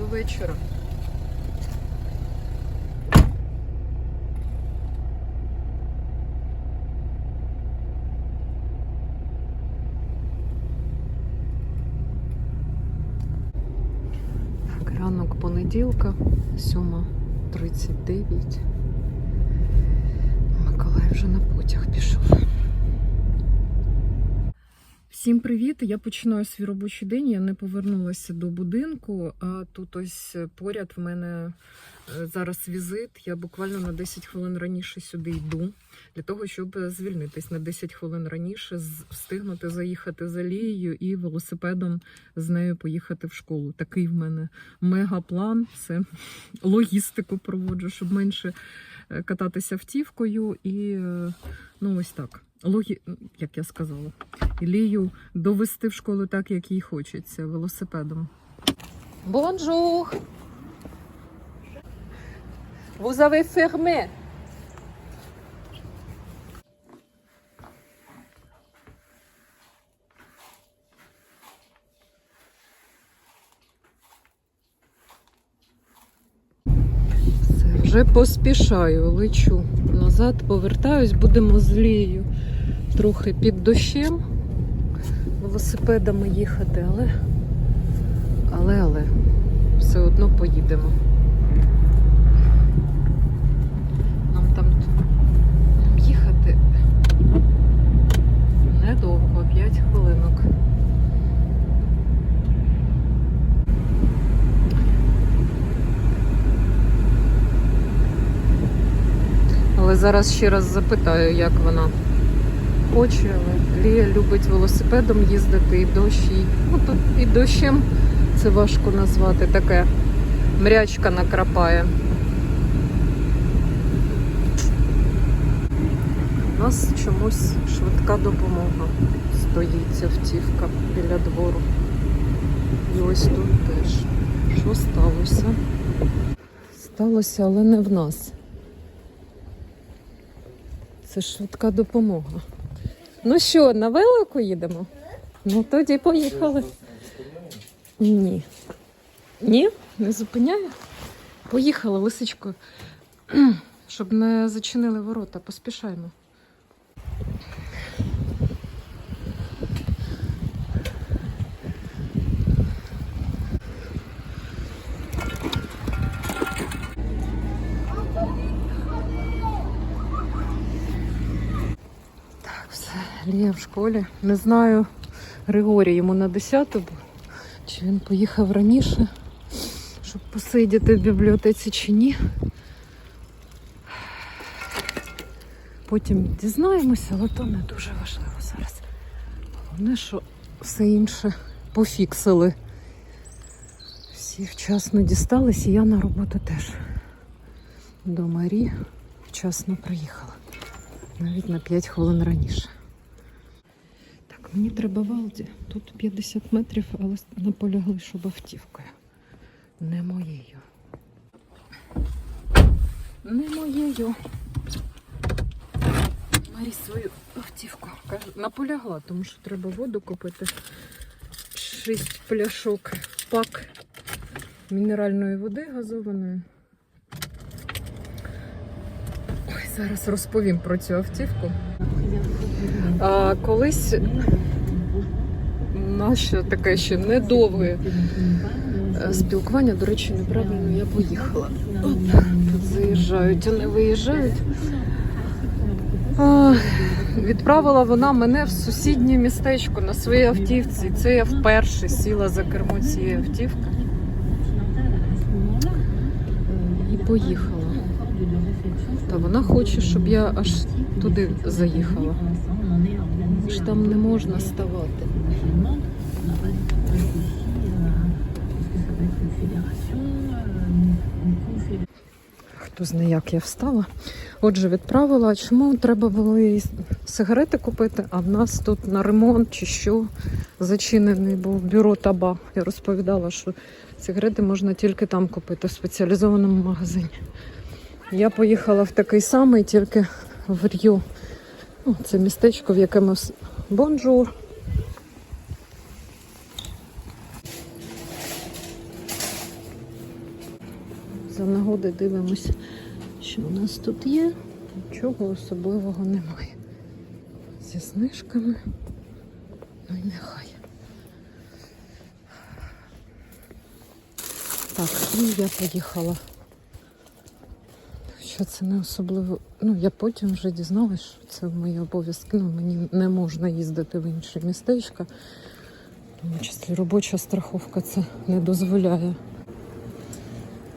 до вечора. Ранок понеділка, 7.39. Миколай вже на потяг пішов. Всім привіт! Я починаю свій робочий день. Я не повернулася до будинку. А тут ось поряд в мене е, зараз візит. Я буквально на 10 хвилин раніше сюди йду для того, щоб звільнитись на 10 хвилин раніше, встигнути заїхати за Лією і велосипедом з нею поїхати в школу. Такий в мене мегаплан. Це логістику проводжу, щоб менше е, кататися автівкою і е, ну ось так. Логі... як я сказала, Лію довести в школу так, як їй хочеться, велосипедом. Бонжур! Vous avez fermé. Вже поспішаю, лечу назад, повертаюсь, будемо з Лією трохи під дощем велосипедами їхати, але, але, але все одно поїдемо. Нам там їхати недовго, 5 хвилинок. Але зараз ще раз запитаю, як вона хоче, але Лія любить велосипедом їздити і дощ їй. Ну тут і дощем це важко назвати. Таке мрячка накрапає. У нас чомусь швидка допомога стоїть ця автівка біля двору. І ось тут теж. Що сталося? Сталося, але не в нас. Це швидка допомога. Ну що, на велику їдемо? Ну тоді поїхали. Ні. Ні, не зупиняє. Поїхали лисичко, Щоб не зачинили ворота, поспішаємо. Лія в школі. Не знаю, Григорій йому на 10 був, чи він поїхав раніше, щоб посидіти в бібліотеці чи ні. Потім дізнаємося, але то не дуже важливо зараз. Головне, що все інше пофіксили. Всі вчасно дістались, і я на роботу теж. До Марі вчасно приїхала. Навіть на 5 хвилин раніше. Мені треба Валді. Тут 50 метрів, але наполягли, щоб автівкою. Не моєю. Не моєю. Марі свою автівку. Наполягла, тому що треба воду купити. Шість пляшок пак мінеральної води газованої. Ой, зараз розповім про цю автівку. А, колись наше таке ще недовге е, спілкування, до речі, неправильно я поїхала. Тут заїжджають, вони виїжджають. А, відправила вона мене в сусіднє містечко на своїй автівці. Це я вперше сіла за кермо цієї автівки і поїхала. Та вона хоче, щоб я аж туди заїхала. Ж там не можна ставати. Хто знає, як я встала. Отже, відправила. Чому треба було сигарети купити? А в нас тут на ремонт чи що зачинений був бюро таба. Я розповідала, що сигарети можна тільки там купити в спеціалізованому магазині. Я поїхала в такий самий, тільки в Р'ю. Ну, це містечко, в якому бонжур. За нагоди дивимося, що у нас тут є. Нічого особливого немає. Зі знижками. Ну і нехай. Так, і я поїхала. Що це не особливо. Ну, я потім вже дізналась, що це мої обов'язки. Ну, мені не можна їздити в інше містечко. В тому числі робоча страховка це не дозволяє.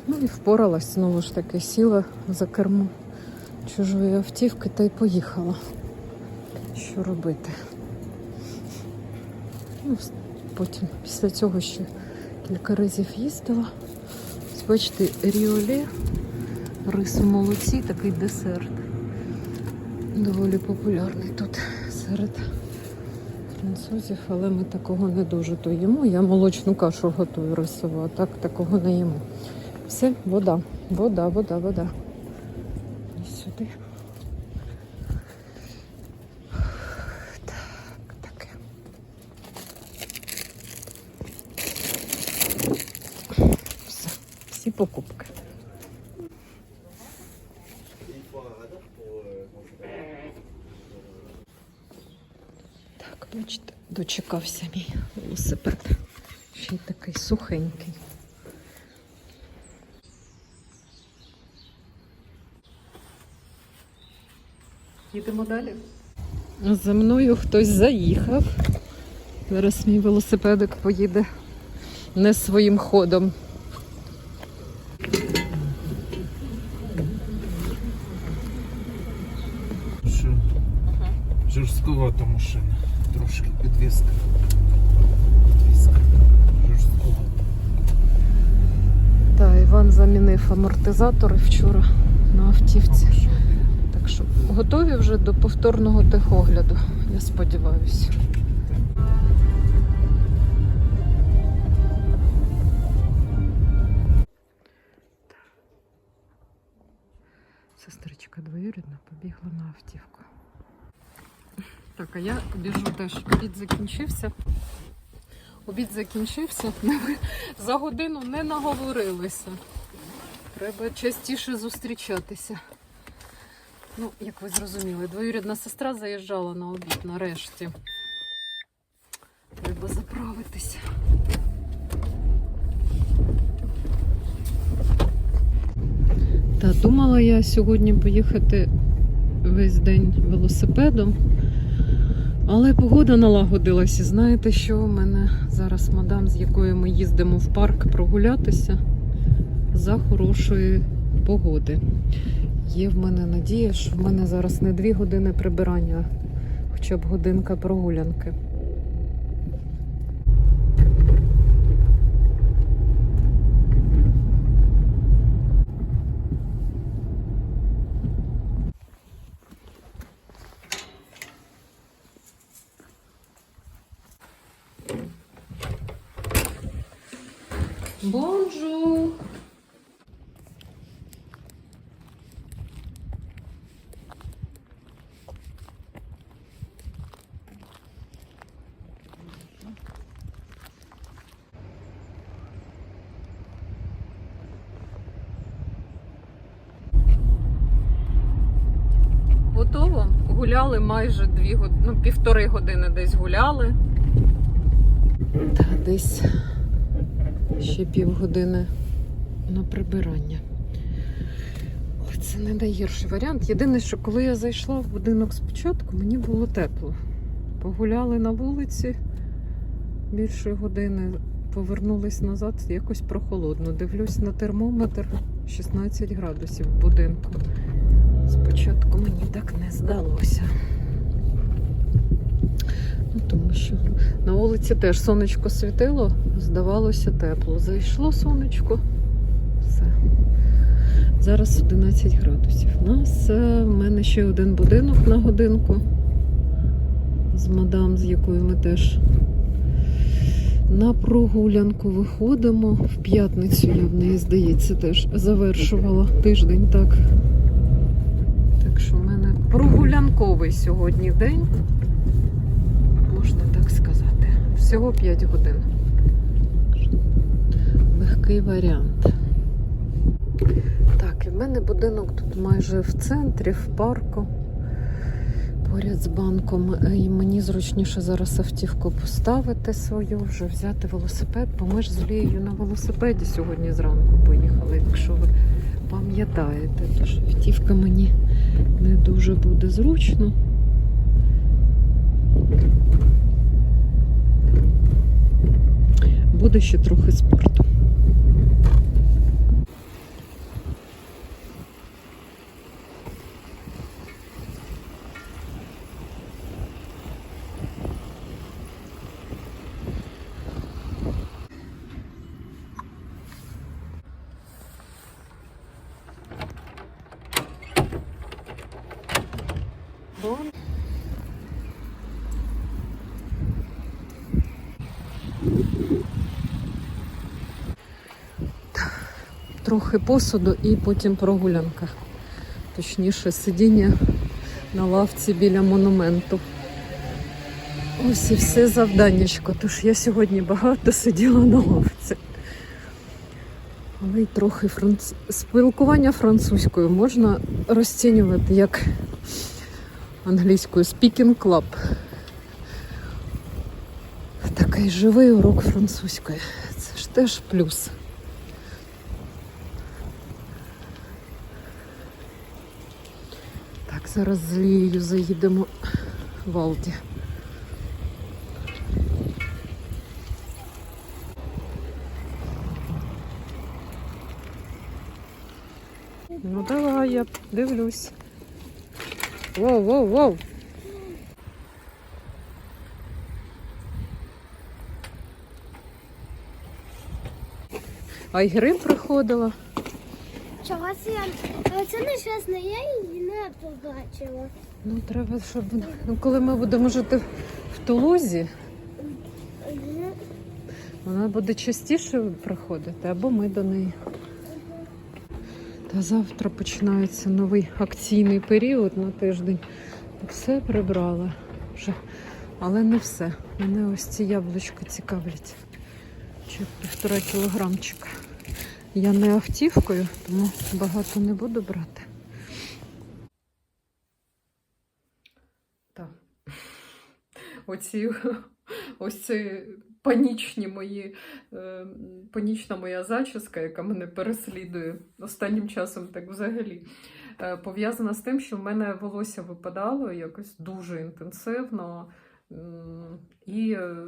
Ну і впоралась знову ж таки, сіла за кермо чужої автівки та й поїхала. Що робити? Ну, потім після цього ще кілька разів їздила. Бачите, ріоле, рис у молоці, такий десерт. Доволі популярний тут серед французів, але ми такого не дуже то їмо. Я молочну кашу готую рисову, а так такого не їмо. Все, вода, вода, вода, вода. І сюди. Так, таке. Все, всі покупки. Так, бачите, дочекався мій велосипед. Ще й такий сухенький. Їдемо далі. За мною хтось заїхав. Зараз мій велосипедик поїде не своїм ходом. Що жорсткувата машина. Трошки підвіска. Підвіска. Жорсткувата. Та Іван замінив амортизатори вчора на автівці. Так що готові вже до повторного техогляду, я сподіваюся. Сестричка двоюрідна побігла на автівку. Так, а я біжу теж. Обід закінчився. Обід закінчився. За годину не наговорилися. Треба частіше зустрічатися. Ну, як ви зрозуміли, двоюрідна сестра заїжджала на обід нарешті. Треба заправитися. Та думала я сьогодні поїхати весь день велосипедом. Але погода налагодилась. І знаєте, що у мене зараз мадам, з якою ми їздимо в парк прогулятися за хорошої погоди. Є в мене надія, що в мене зараз не дві години прибирання, хоча б годинка прогулянки. Бонжур! Готово. Гуляли майже дві години, ну, півтори години десь гуляли. Та десь ще півгодини на прибирання. Але це не найгірший варіант. Єдине, що коли я зайшла в будинок спочатку, мені було тепло. Погуляли на вулиці більше години, повернулись назад, якось прохолодно. Дивлюсь на термометр 16 градусів в будинку. Спочатку мені так не здалося. Ну, тому що на вулиці теж сонечко світило, здавалося тепло. Зайшло сонечко. Все. Зараз 11 градусів. У нас е, в мене ще один будинок на годинку з мадам, з якою ми теж на прогулянку виходимо. В п'ятницю я в неї, здається, теж завершувала тиждень так. Що в мене прогулянковий сьогодні день можна так сказати. Всього 5 годин. Легкий варіант. Так, і в мене будинок тут майже в центрі, в парку, поряд з банком. І мені зручніше зараз автівку поставити свою, вже взяти велосипед, бо ми ж з Лією на велосипеді сьогодні зранку поїхали, якщо ви пам'ятаєте. Тож автівка мені не дуже буде зручно. Буде ще трохи спорту. Трохи посуду і потім прогулянка. Точніше, сидіння на лавці біля монументу. Ось і все завданнячко. Тож я сьогодні багато сиділа на лавці. Але й трохи франц... спілкування французькою можна розцінювати як англійською Speaking Club. Такий живий урок французької. Це ж теж плюс. Зараз з заїдемо в Алді. Ну давай, я дивлюсь. Воу, воу, воу. А й грим приходила. Це не чесно, я її не побачила. Ну, треба, щоб ну, коли ми будемо жити в Тулузі, вона буде частіше приходити, або ми до неї. Та завтра починається новий акційний період на тиждень. Все прибрала вже. Але не все. Мене ось ці яблучка цікавлять. Чи півтора кілограмчика. Я не автівкою, тому багато не буду брати. Так. Оці ось ці панічні мої, е, панічна моя зачіска, яка мене переслідує останнім часом, так взагалі, е, пов'язана з тим, що в мене волосся випадало якось дуже інтенсивно. І е,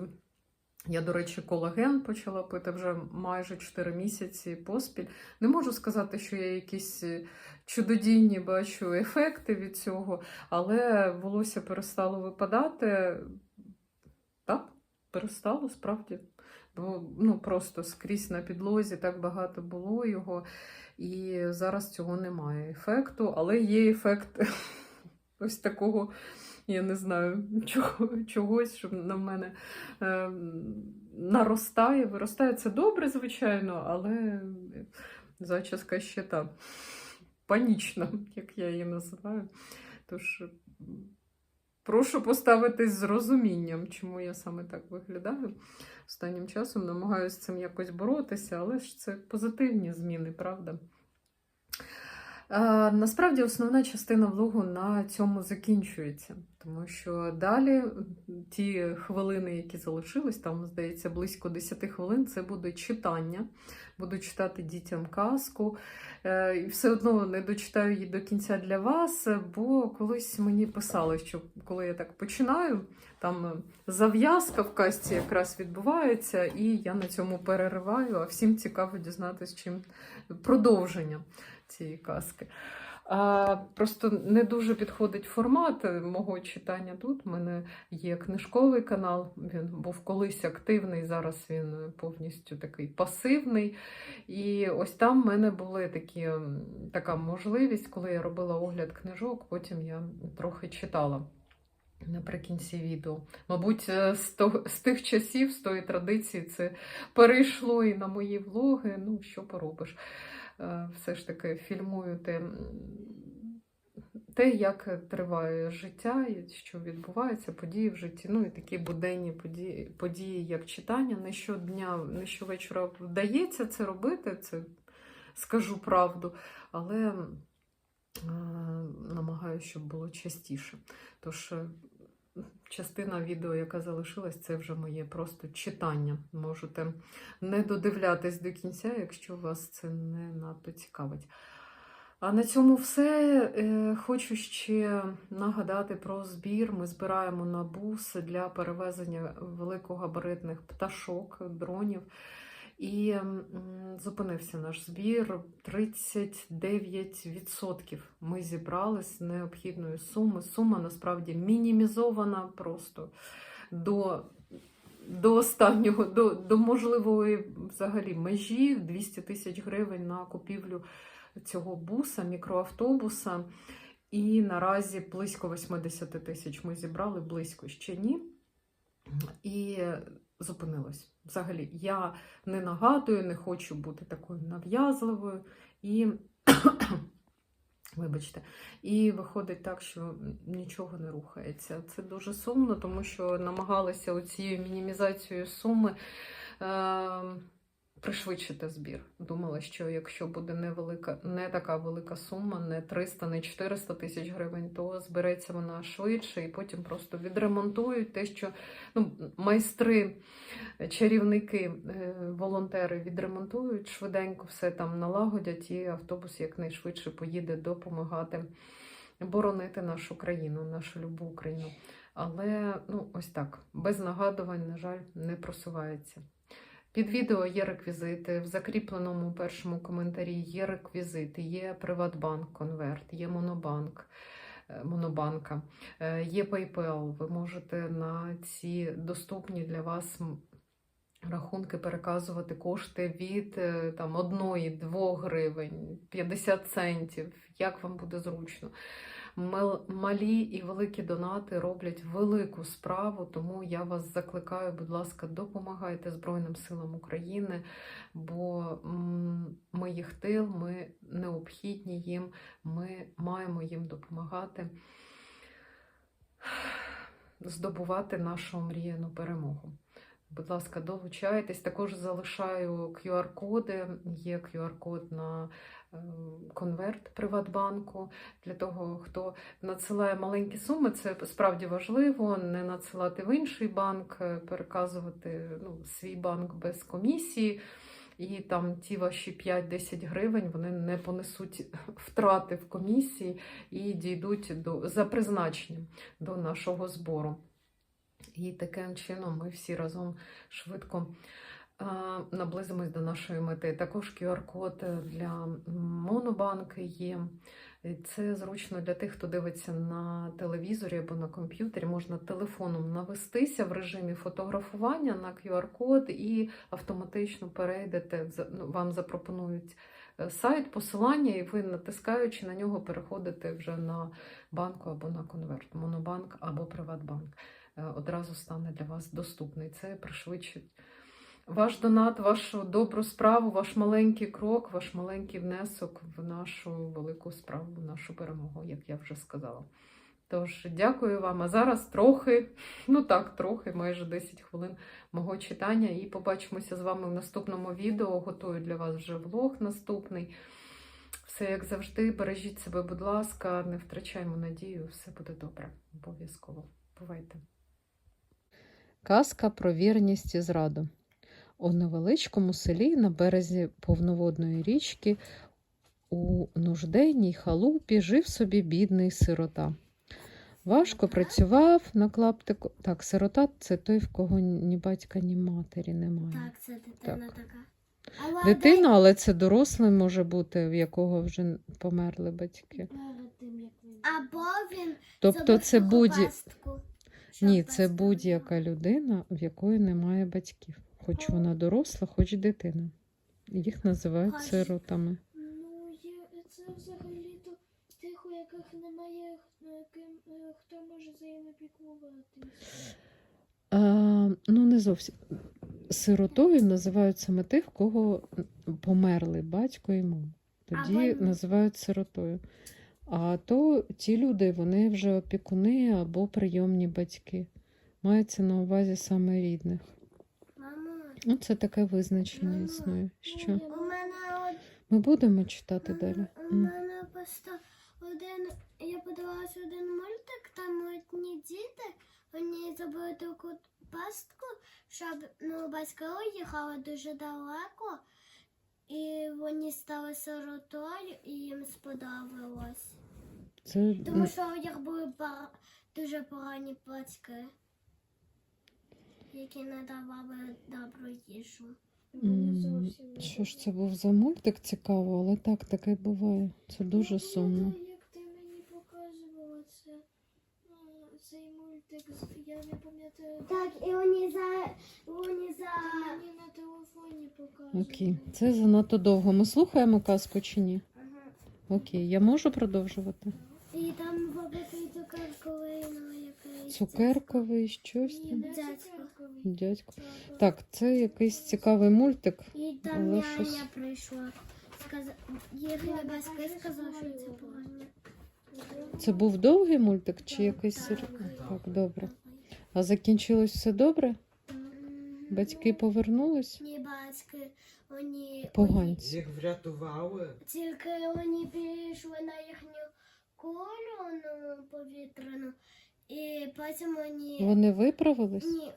я, до речі, колаген почала пити вже майже 4 місяці поспіль. Не можу сказати, що я якісь е, чудодійні бачу ефекти від цього, але волосся перестало випадати. Так, перестало справді. Бо ну, просто скрізь на підлозі так багато було його, і зараз цього немає ефекту, але є ефект ось такого, я не знаю, чого, чогось, що на мене е, наростає, виростає. Це добре, звичайно, але зачіска ще та панічна, як я її називаю. Тож прошу поставитись з розумінням, чому я саме так виглядаю. Останнім часом намагаюся з цим якось боротися, але ж це позитивні зміни, правда? Е, Насправді основна частина влогу на цьому закінчується, тому що далі ті хвилини, які залишились, там, здається, близько 10 хвилин, це буде читання. Буду читати дітям казку. Е, І все одно не дочитаю її до кінця для вас, бо колись мені писали, що коли я так починаю, там е, зав'язка в казці якраз відбувається, і я на цьому перериваю, а всім цікаво дізнатися, чим продовження цієї казки. А, просто не дуже підходить формат мого читання тут. У мене є книжковий канал, він був колись активний, зараз він повністю такий пасивний. І ось там в мене була такі, така можливість, коли я робила огляд книжок, потім я трохи читала. Наприкінці відео. Мабуть, е, з, того, з тих часів, з тої традиції, це перейшло і на мої влоги. Ну, що поробиш. Е, Все ж таки фільмую те, як триває життя, що відбувається, події в житті. Ну і такі буденні події, події як читання. Не щодня, не щовечора вдається це робити. Це скажу правду. Але е, намагаюся, щоб було частіше. Тож е, частина відео, яка залишилась, це вже моє просто читання. Можете не додивлятись до кінця, якщо вас це не надто цікавить. А на цьому все. Е, Хочу ще нагадати про збір. Ми збираємо на бус для перевезення великогабаритних пташок, дронів. І зупинився наш збір. 39% ми зібрали з необхідної суми. Сума насправді мінімізована просто до, до останнього, до, до можливої взагалі межі 200 тисяч гривень на купівлю цього буса, мікроавтобуса. І наразі близько 80 тисяч ми зібрали, близько ще ні. І зупинилось. Взагалі, я не нагадую, не хочу бути такою нав'язливою. І, вибачте, і виходить так, що нічого не рухається. Це дуже сумно, тому що намагалися оцією мінімізацією суми. Е- Пришвидшити збір. Думала, що якщо буде невелика, не така велика сума, не 300, не 400 тисяч гривень, то збереться вона швидше і потім просто відремонтують те, що ну, майстри, чарівники, е, волонтери відремонтують швиденько, все там налагодять, і автобус якнайшвидше поїде допомагати боронити нашу країну, нашу любу Україну. Але ну, ось так, без нагадувань, на жаль, не просувається. Під відео є реквізити, в закріпленому першому коментарі є реквізити, є Приватбанк Конверт, є Монобанк, е, Монобанка, е, є PayPal. Ви можете на ці доступні для вас рахунки переказувати кошти від е, там, 1-2 гривень, 50 центів, як вам буде зручно. Мал- Малі і великі донати роблять велику справу, тому я вас закликаю, будь ласка, допомагайте Збройним силам України, бо ми їх тил, ми необхідні їм, ми маємо їм допомагати здобувати нашу мріяну перемогу. Будь ласка, долучайтесь. Також залишаю QR-коди. Є QR-код на конверт Приватбанку для того, хто надсилає маленькі суми. Це справді важливо. Не надсилати в інший банк, е, переказувати ну, свій банк без комісії. І там ті ваші 5-10 гривень вони не понесуть втрати в комісії і дійдуть до, за призначенням до нашого збору. І таким чином ми всі разом швидко наблизимось до нашої мети. Також QR-код для Монобанки є. Це зручно для тих, хто дивиться на телевізорі або на комп'ютері. Можна телефоном навестися в режимі фотографування на QR-код і автоматично перейдете. ну, Вам запропонують е, сайт, посилання, і ви, натискаючи на нього, переходите вже на банку або на конверт, Монобанк або Приватбанк. Е, Одразу стане для вас доступний. Це пришвидшить ваш донат, вашу добру справу, ваш маленький крок, ваш маленький внесок в нашу велику справу, в нашу перемогу, як я вже сказала. Тож, дякую вам. А зараз трохи, ну так, трохи, майже 10 хвилин мого читання. І побачимося з вами в наступному відео. Готую для вас вже влог наступний. Все як завжди, бережіть себе, будь ласка, не втрачаймо надію, все буде добре. Обов'язково. Бувайте. Казка про вірність і зраду. У невеличкому селі на березі повноводної річки у нужденній халупі жив собі бідний сирота. Важко працював на клаптику. Так, сирота це той, в кого ні батька, ні матері немає. Так, це дитина Так. така. Але Дитина, але це дорослий може бути, в якого вже померли батьки. Або він Тобто це будь... Ні, це будь-яка людина, в якої немає батьків. Хоч вона доросла, хоч дитина. Їх називають сиротами. Ну, є, це взагалі-то тих, у яких немає ким, е, хто може за ними піклуватись. А, ну, не зовсім. Сиротою називають саме тих, кого померли батько і мама. Тоді вони- називають сиротою. А то ті люди, вони вже опікуни або прийомні батьки. Мається на увазі саме рідних. Ну, це таке визначення існує. Що? Ми будемо читати далі. У мене просто один, я подивилася один мультик, там одні діти, вони зробили таку пастку, щоб ну, батьки уїхали дуже далеко, і вони стали сиротою, і їм сподобалось. Це Тому що у них були дуже погані батьки, які не давали добру їжу. М, Що ж це був за мультик цікаво, але так таке буває. Це дуже сумно. Як ти мені показувала це, а, цей мультик, з- я не пам'ятаю. Так, і вони за вони за мені на телефоні показували. Окей, це занадто довго. Ми слухаємо казку чи ні? Ага. Окей, я можу продовжувати. І там ну якийсь. Цукерковий щось там. Дядько. Так, це якийсь цікавий мультик. І там Але няня щось- прийшла. Що це був довгий мультик чи якийсь Так, добре. А закінчилось все добре? Батьки повернулись? Ні, батьки, вони... Поганці. Їх врятували. Тільки вони пішли на їхню колю ну, повітряну, і потім вони... Вони виправились? Ні.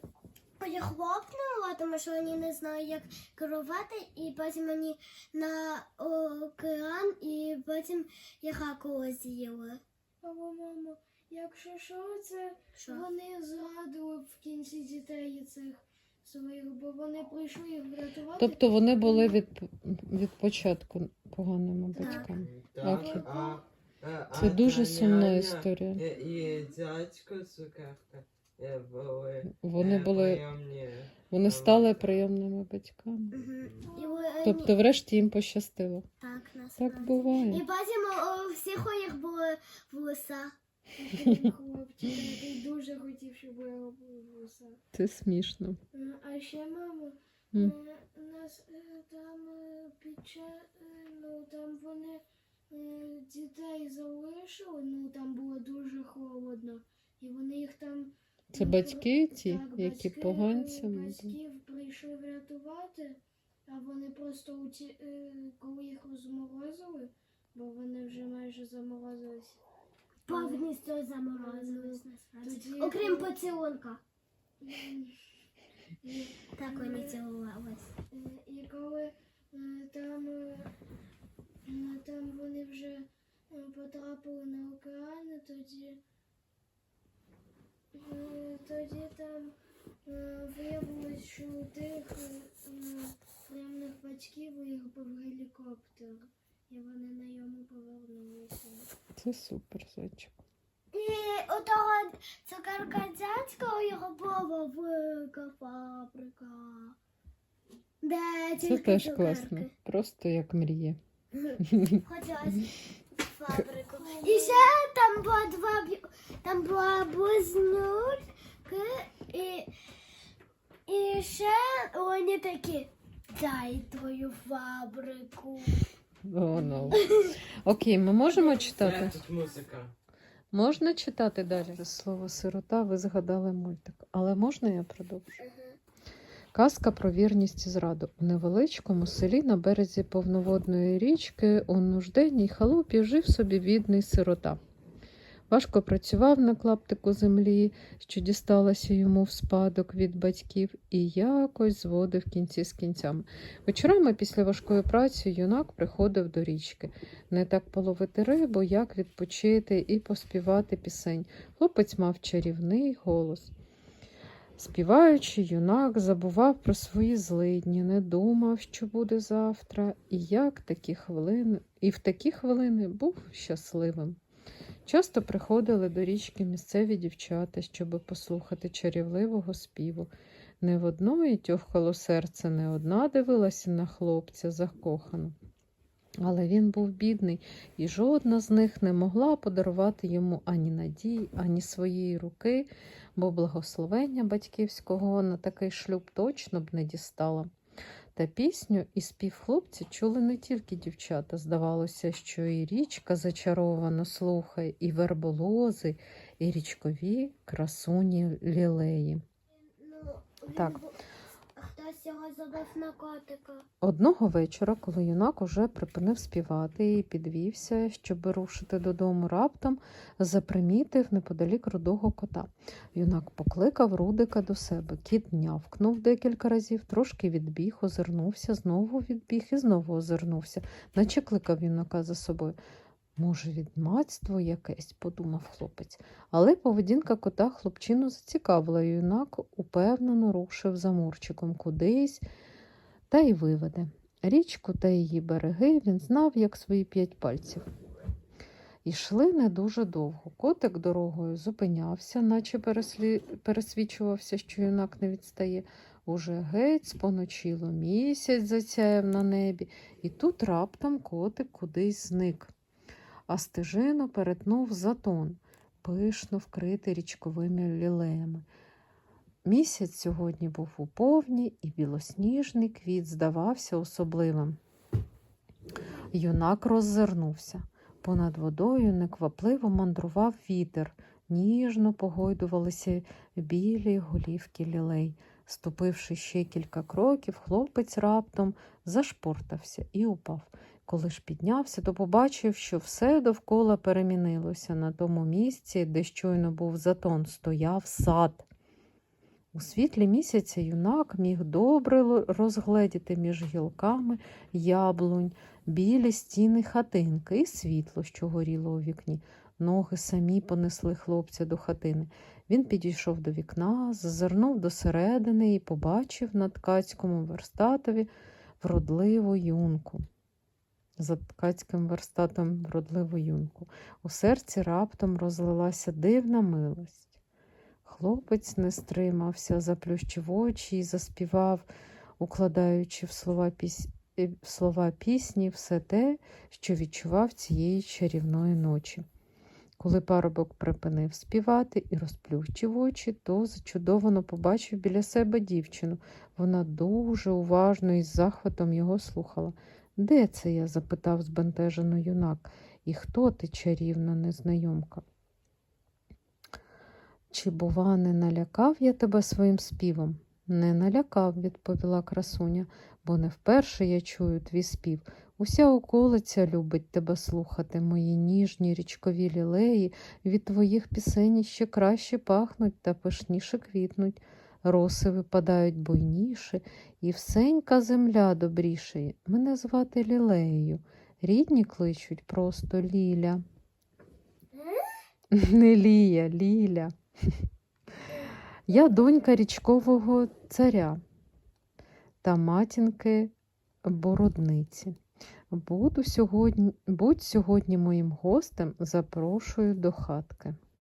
Я хлопнула, тому що вони не знають, як керувати, і потім вони на океан, і потім їх акула з'їли. Але, мамо, якщо що, це вони згадували в кінці дітей цих своїх, бо вони прийшли їх врятувати. Тобто вони були від, від початку поганими Так. батьками. Так, Окей. Це дуже сумна історія. І, і дядько цукерка е. Вони е, були, вони стали прийомними батьками. Тобто, врешті їм пощастило. Так, Так насправді. І буває. потім у всіх у них були вуса. Хлопчик, який дуже хотів, щоб були вуса. Це смішно. Е, А ще, мамо, М. е, нас е, там е, під час, ну там вони е, дітей залишили, ну там було дуже холодно. І вони їх там. Це ну, батьки ті, так, які батьки, е, поганцями. були? Батьків прийшли врятувати, а вони просто уті... е, коли їх розморозили, бо вони вже майже заморозились. Повністю заморозились Тоді, Окрім поцілунка. Так вони цілувались. е, і коли е, там, е, е, там вони вже е, потрапили на океан, тоді, е, тоді там е, виявилось, що у тих е, батьків був гелікоптер, і вони на ньому повернулися. Це супер, зайчик. І у того цукерка дядька його була велика фабрика. Це теж класно. Просто як мріє. Хотілося фабрику. І ще там була два б'ю- там була близнюки і, і ще вони такі. Дай твою фабрику. О, ну. Окей, ми можемо читати? Тут музика. Можна читати далі? Слово сирота, ви згадали мультик. Але можна я продовжу? Казка про вірність і зраду. У невеличкому селі на березі повноводної річки у нужденній халупі жив собі бідний сирота. Важко працював на клаптику землі, що дісталася йому в спадок від батьків, і якось зводив кінці з кінцями. Вечорами після важкої праці юнак приходив до річки. Не так половити рибу, як відпочити і поспівати пісень. Хлопець мав чарівний голос. Співаючи, юнак забував про свої злидні, не думав, що буде завтра, і як такі хвилини, і в такі хвилини був щасливим. Часто приходили до річки місцеві дівчата, щоби послухати чарівливого співу. Не в одної тьохкало серце, не одна дивилася на хлопця закохано. Але він був бідний, і жодна з них не могла подарувати йому ані надії, ані своєї руки, бо благословення батьківського на такий шлюб точно б не дістала. Та пісню і спів хлопця чули не тільки дівчата. Здавалося, що і річка зачаровано слухає, і верболози, і річкові красуні лілеї. Ну, Так. Хтось забив на котика. Одного вечора, коли юнак уже припинив співати і підвівся, щоб рушити додому, раптом запримітив неподалік рудого кота. Юнак покликав Рудика до себе. Кіт нявкнув декілька разів, трошки відбіг, озирнувся, знову відбіг і знову озирнувся, наче кликав юнака за собою. Може, відмацтво якесь, подумав хлопець. Але поведінка кота хлопчину зацікавила, і юнак упевнено рушив за Мурчиком кудись та й виведе. Річку та її береги він знав, як свої п'ять пальців. Ішли не дуже довго. Котик дорогою зупинявся, наче переслі... пересвічувався, що юнак не відстає. Уже геть споночило місяць засяяв на небі, і тут раптом котик кудись зник. А стежину перетнув затон, пишно вкритий річковими лілеями. Місяць сьогодні був у повні, і білосніжний квіт здавався особливим. Юнак роззирнувся. Понад водою неквапливо мандрував вітер, ніжно погойдувалися білі голівки лілей. Ступивши ще кілька кроків, хлопець раптом зашпортався і упав. Коли ж піднявся, то побачив, що все довкола перемінилося. На тому місці, де щойно був затон, стояв сад. У світлі місяця юнак міг добре розгледіти між гілками яблунь, білі стіни хатинки і світло, що горіло у вікні. Ноги самі понесли хлопця до хатини. Він підійшов до вікна, зазирнув до середини і побачив на ткацькому верстатові вродливу юнку. За ткацьким верстатом вродливу юнку. У серці раптом розлилася дивна милость. Хлопець не стримався, заплющив очі і заспівав, укладаючи в слова, піс... е, в слова пісні все те, що відчував цієї чарівної ночі. Коли парубок припинив співати і розплющив очі, то зачудовано побачив біля себе дівчину. Вона дуже уважно і з захватом його слухала. Де це я? запитав збентежено юнак. І хто ти, чарівна незнайомка? Чи, бува, не налякав я тебе своїм співом? Не налякав, відповіла красуня, бо не вперше я чую твій спів. Уся околиця любить тебе слухати, мої ніжні річкові лілеї від твоїх пісень ще краще пахнуть та пишніше квітнуть. Роси випадають буйніше, і всенька земля добрішає. Мене звати Лілеєю. Рідні кличуть просто Ліля. Не Лія, Ліля. Я донька річкового царя та матінки бородниці. Буду сьогодні, будь сьогодні моїм гостем, запрошую до хатки.